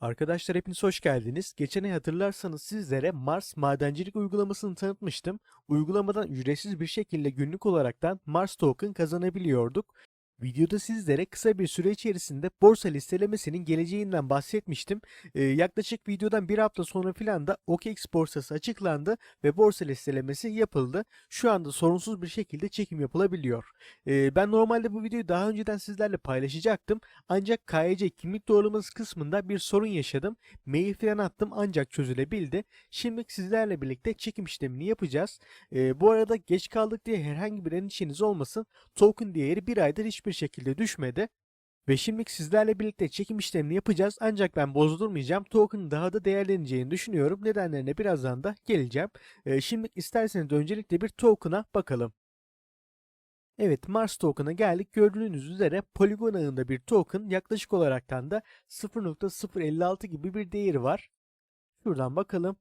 Arkadaşlar hepiniz hoş geldiniz. Geçen ay hatırlarsanız sizlere Mars madencilik uygulamasını tanıtmıştım. Uygulamadan ücretsiz bir şekilde günlük olaraktan Mars token kazanabiliyorduk. Videoda sizlere kısa bir süre içerisinde borsa listelemesinin geleceğinden bahsetmiştim. Ee, yaklaşık videodan bir hafta sonra filan da OKEX borsası açıklandı ve borsa listelemesi yapıldı. Şu anda sorunsuz bir şekilde çekim yapılabiliyor. Ee, ben normalde bu videoyu daha önceden sizlerle paylaşacaktım. Ancak KYC kimlik doğrulaması kısmında bir sorun yaşadım. Mail falan attım ancak çözülebildi. Şimdi sizlerle birlikte çekim işlemini yapacağız. Ee, bu arada geç kaldık diye herhangi bir endişeniz olmasın. Token değeri bir aydır hiçbir şekilde düşmedi. Ve şimdi sizlerle birlikte çekim işlemini yapacağız ancak ben bozdurmayacağım. Token daha da değerleneceğini düşünüyorum. Nedenlerine birazdan da geleceğim. Ee, şimdi isterseniz öncelikle bir token'a bakalım. Evet Mars token'a geldik. Gördüğünüz üzere Polygon ağında bir token yaklaşık olaraktan da 0.056 gibi bir değeri var. Şuradan bakalım.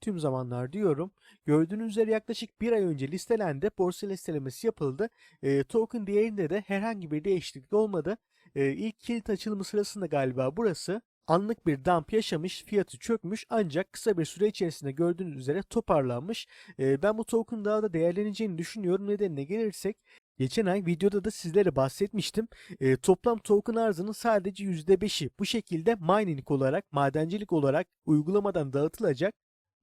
Tüm zamanlar diyorum. Gördüğünüz üzere yaklaşık bir ay önce listelendi. Borsa listelemesi yapıldı. E, token değerinde de herhangi bir değişiklik olmadı. E, ilk kilit açılımı sırasında galiba burası anlık bir dump yaşamış, fiyatı çökmüş ancak kısa bir süre içerisinde gördüğünüz üzere toparlanmış. E, ben bu token daha da değerleneceğini düşünüyorum. Nedenine gelirsek Geçen ay videoda da sizlere bahsetmiştim. E, toplam token arzının sadece %5'i bu şekilde mining olarak, madencilik olarak uygulamadan dağıtılacak.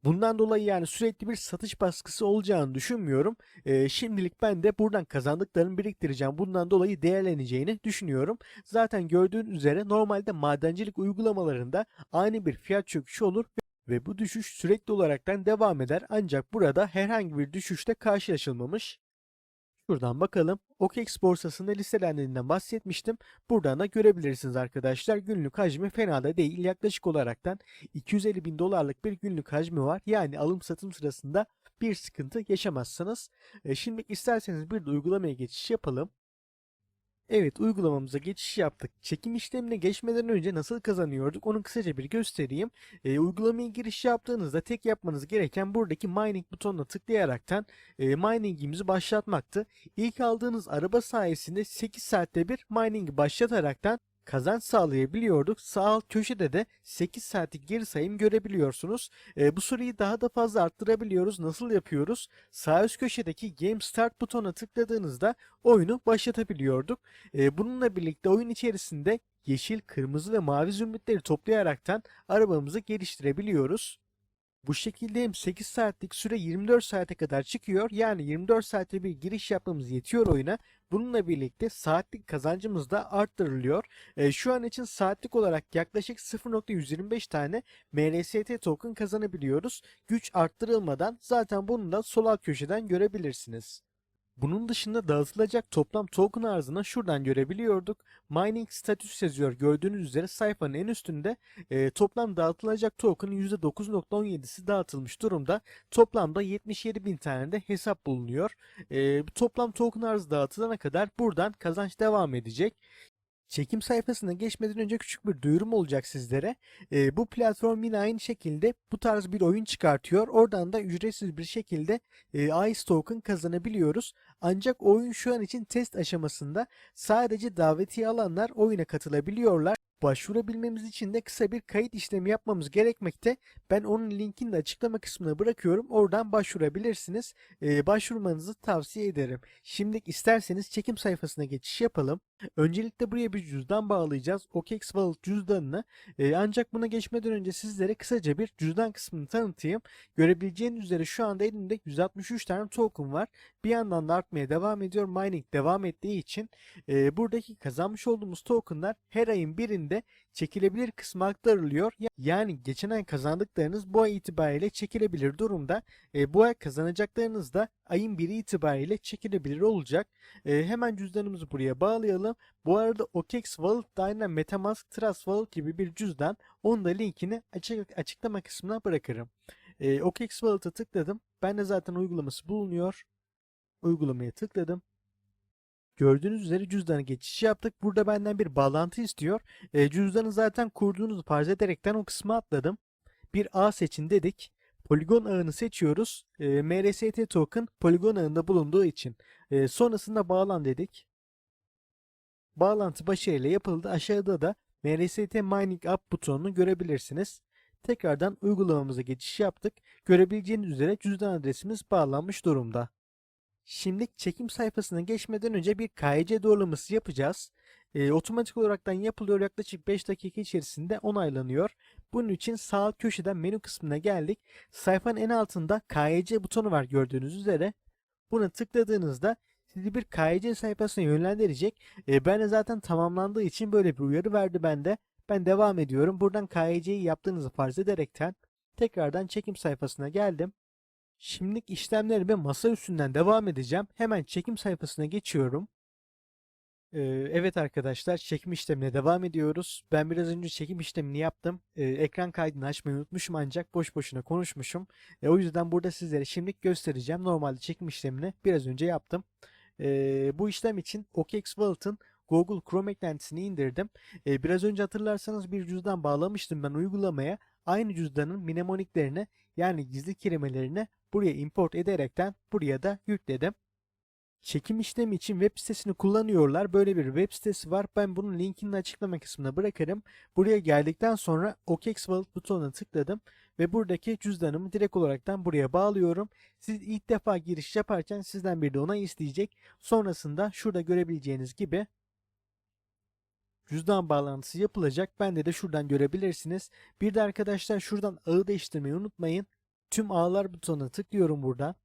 Bundan dolayı yani sürekli bir satış baskısı olacağını düşünmüyorum. Ee, şimdilik ben de buradan kazandıklarımı biriktireceğim. Bundan dolayı değerleneceğini düşünüyorum. Zaten gördüğünüz üzere normalde madencilik uygulamalarında ani bir fiyat çöküşü olur ve bu düşüş sürekli olaraktan devam eder. Ancak burada herhangi bir düşüşte karşılaşılmamış. Şuradan bakalım. OKEX borsasında listelendiğinden bahsetmiştim. Buradan da görebilirsiniz arkadaşlar. Günlük hacmi fena da değil. Yaklaşık olaraktan 250 bin dolarlık bir günlük hacmi var. Yani alım satım sırasında bir sıkıntı yaşamazsınız. E, şimdi isterseniz bir de uygulamaya geçiş yapalım. Evet uygulamamıza geçiş yaptık. Çekim işlemine geçmeden önce nasıl kazanıyorduk onu kısaca bir göstereyim. E, uygulamaya giriş yaptığınızda tek yapmanız gereken buradaki mining butonuna tıklayaraktan e, miningimizi başlatmaktı. İlk aldığınız araba sayesinde 8 saatte bir mining başlataraktan kazanç sağlayabiliyorduk. Sağ alt köşede de 8 saatlik geri sayım görebiliyorsunuz. E, bu süreyi daha da fazla arttırabiliyoruz. Nasıl yapıyoruz? Sağ üst köşedeki Game Start butonuna tıkladığınızda oyunu başlatabiliyorduk. E, bununla birlikte oyun içerisinde yeşil, kırmızı ve mavi zümrütleri toplayaraktan arabamızı geliştirebiliyoruz. Bu şekilde hem 8 saatlik süre 24 saate kadar çıkıyor. Yani 24 saatte bir giriş yapmamız yetiyor oyuna. Bununla birlikte saatlik kazancımız da arttırılıyor. E, şu an için saatlik olarak yaklaşık 0.125 tane MRST token kazanabiliyoruz. Güç arttırılmadan zaten bunu da sol alt köşeden görebilirsiniz. Bunun dışında dağıtılacak toplam token arzını şuradan görebiliyorduk. Mining status yazıyor gördüğünüz üzere sayfanın en üstünde e, toplam dağıtılacak token'ın %9.17'si dağıtılmış durumda. Toplamda 77 bin tane de hesap bulunuyor. E, toplam token arzı dağıtılana kadar buradan kazanç devam edecek. Çekim sayfasına geçmeden önce küçük bir duyurum olacak sizlere. E, bu platform yine aynı şekilde bu tarz bir oyun çıkartıyor. Oradan da ücretsiz bir şekilde e, Ice Token kazanabiliyoruz. Ancak oyun şu an için test aşamasında sadece davetiye alanlar oyuna katılabiliyorlar. Başvurabilmemiz için de kısa bir kayıt işlemi yapmamız gerekmekte. Ben onun linkini de açıklama kısmına bırakıyorum. Oradan başvurabilirsiniz. Ee, başvurmanızı tavsiye ederim. Şimdi isterseniz çekim sayfasına geçiş yapalım. Öncelikle buraya bir cüzdan bağlayacağız. OKEX Wallet cüzdanını. Ee, ancak buna geçmeden önce sizlere kısaca bir cüzdan kısmını tanıtayım. Görebileceğiniz üzere şu anda elimde 163 tane token var. Bir yandan da artmaya devam ediyor. Mining devam ettiği için e, buradaki kazanmış olduğumuz tokenlar her ayın birinde çekilebilir kısmı aktarılıyor. Yani geçen ay kazandıklarınız bu ay itibariyle çekilebilir durumda. E, bu ay kazanacaklarınız da ayın biri itibariyle çekilebilir olacak. E, hemen cüzdanımızı buraya bağlayalım. Bu arada OKEX Wallet aynen Metamask Trust Wallet gibi bir cüzdan. Onun da linkini açık, açıklama kısmına bırakırım. E, OKEX Wallet'a tıkladım. Ben de zaten uygulaması bulunuyor. Uygulamaya tıkladım. Gördüğünüz üzere cüzdana geçiş yaptık. Burada benden bir bağlantı istiyor. E, cüzdanı zaten kurduğunuzu farz ederekten o kısmı atladım. Bir ağ seçin dedik. Poligon ağını seçiyoruz. E, MRST token poligon ağında bulunduğu için. E, sonrasında bağlan dedik. Bağlantı başarıyla yapıldı. Aşağıda da MRST Mining App butonunu görebilirsiniz. Tekrardan uygulamamıza geçiş yaptık. Görebileceğiniz üzere cüzdan adresimiz bağlanmış durumda. Şimdi çekim sayfasına geçmeden önce bir KYC doğrulaması yapacağız. Ee, otomatik olaraktan yapılıyor yaklaşık 5 dakika içerisinde onaylanıyor. Bunun için sağ alt köşeden menü kısmına geldik. Sayfanın en altında KYC butonu var gördüğünüz üzere. Buna tıkladığınızda sizi bir KYC sayfasına yönlendirecek. Ee, ben de zaten tamamlandığı için böyle bir uyarı verdi bende. Ben devam ediyorum. Buradan KYC'yi yaptığınızı farz ederekten tekrardan çekim sayfasına geldim. Şimdilik işlemlerime masa üstünden devam edeceğim. Hemen çekim sayfasına geçiyorum. Ee, evet arkadaşlar çekim işlemine devam ediyoruz. Ben biraz önce çekim işlemini yaptım. Ee, ekran kaydını açmayı unutmuşum ancak boş boşuna konuşmuşum. E, o yüzden burada sizlere şimdilik göstereceğim. Normalde çekim işlemini biraz önce yaptım. Ee, bu işlem için OKX Wallet'ın Google Chrome eklentisini indirdim. Ee, biraz önce hatırlarsanız bir cüzdan bağlamıştım ben uygulamaya. Aynı cüzdanın mnemoniklerini yani gizli kelimelerini buraya import ederekten buraya da yükledim. Çekim işlemi için web sitesini kullanıyorlar. Böyle bir web sitesi var. Ben bunun linkini açıklama kısmına bırakırım. Buraya geldikten sonra OKX Wallet butonuna tıkladım ve buradaki cüzdanımı direkt olaraktan buraya bağlıyorum. Siz ilk defa giriş yaparken sizden bir de onay isteyecek. Sonrasında şurada görebileceğiniz gibi cüzdan bağlantısı yapılacak. Bende de şuradan görebilirsiniz. Bir de arkadaşlar şuradan ağı değiştirmeyi unutmayın. Tüm ağlar butonuna tıklıyorum buradan.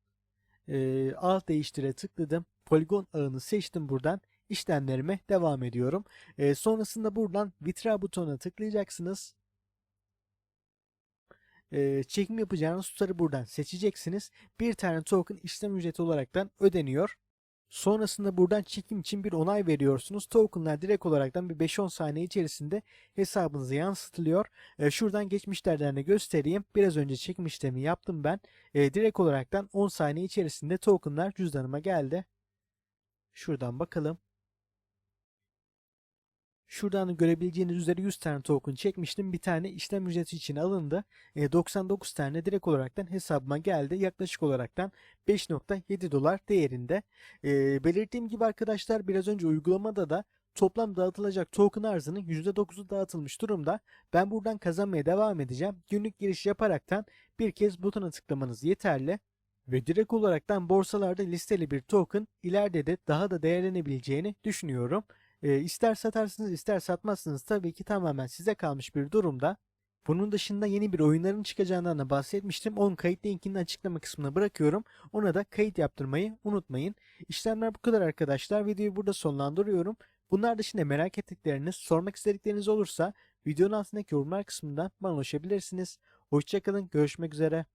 Ee, ağ değiştire tıkladım. Poligon ağını seçtim buradan. İşlemlerime devam ediyorum. Ee, sonrasında buradan Vitra butonuna tıklayacaksınız. Ee, çekim yapacağınız tutarı buradan seçeceksiniz. Bir tane token işlem ücreti olaraktan ödeniyor. Sonrasında buradan çekim için bir onay veriyorsunuz. Tokenlar direkt olaraktan bir 5-10 saniye içerisinde hesabınıza yansıtılıyor. E, şuradan de göstereyim. Biraz önce çekim işlemi yaptım ben. E, direkt olaraktan 10 saniye içerisinde tokenlar cüzdanıma geldi. Şuradan bakalım. Şuradan görebileceğiniz üzere 100 tane token çekmiştim. Bir tane işlem ücreti için alındı. E, 99 tane direkt olaraktan hesabıma geldi. Yaklaşık olaraktan 5.7 dolar değerinde. E, belirttiğim gibi arkadaşlar biraz önce uygulamada da toplam dağıtılacak token arzının %9'u dağıtılmış durumda. Ben buradan kazanmaya devam edeceğim. Günlük giriş yaparaktan bir kez butona tıklamanız yeterli. Ve direkt olaraktan borsalarda listeli bir token ileride de daha da değerlenebileceğini düşünüyorum. E, ister satarsınız ister satmazsınız tabii ki tamamen size kalmış bir durumda. Bunun dışında yeni bir oyunların çıkacağından da bahsetmiştim. Onun kayıt linkini açıklama kısmına bırakıyorum. Ona da kayıt yaptırmayı unutmayın. İşlemler bu kadar arkadaşlar. Videoyu burada sonlandırıyorum. Bunlar dışında merak ettikleriniz, sormak istedikleriniz olursa videonun altındaki yorumlar kısmından bana ulaşabilirsiniz. Hoşçakalın, görüşmek üzere.